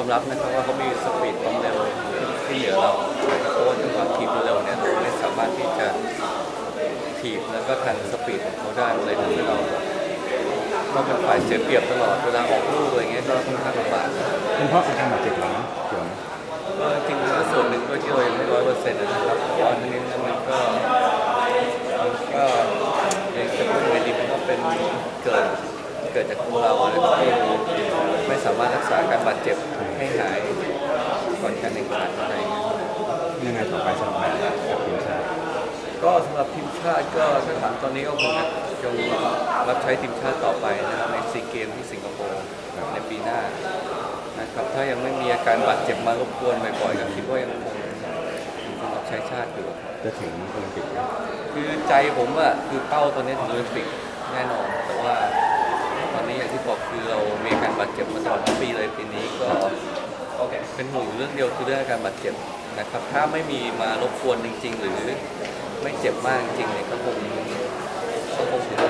อมรับนะครับว่าเขามีสปีดความเร็วที่เหนือเราเพราะว่าจังหวะทีมเร็วเนี่ยเราไม่สามารถที่จะถีบแล้วก็ทันสปีดของเขาได้เลยทำให้เราต้องเป็นฝ่ายเสียเปรียบตลอดเวลาออกลูกอะไรเงี้ยก็ค่อนข้างลำบากเป็นเพราะอาการบาดเจ็บเหรอเกี่ยวไหมก็จริงๆก็ส่วนหนึ่งก็ที่เรายังไม่ร้อยเปอร์เซ็นต์นะครับเพราะว่าอันนี้มันก็มันก็ยังจะพูดไงดีมันก็เป็นเกิด เกิดจากตัวเรานะครับที่ไม่สามารถรักษาการบาดเจ็บให้หายก่อนการแข่งขันอะไรอย่างเงี้ยยังไงต่อไปสำหรับแมนกับทีมชาติก็สำหรับทีมชาติก็ถ้าถามตอนนี้ก็คงจะยังรับใช้ทีมชาติต่อไปนะครับในซีเกมที่สิงคโปร์ในปีหน้านะครับถ้ายังไม่มีอาการบาดเจ็บมารบกวนบ่อยๆก็คิดว่ายังคงยังคงรับใช้ชาติอยู่จะถึงโอลิมปิกไหมคือใจผมอะคือเป้าตอนนี้ถึงโอลิมปิกแน่นอนแต่ว่า บาดเจ็บมาตลอดทั้งปีเลยปีนี้ก็เป็นห่วงอยู่เรื่องเดียวคือเรื่องอาการบาดเจ็บนะครับ ถ้าไม่มีมารบกวนจริง ๆ หรือไม่เจ็บมากจริงเนี่ยก็คงก็คงถือลิม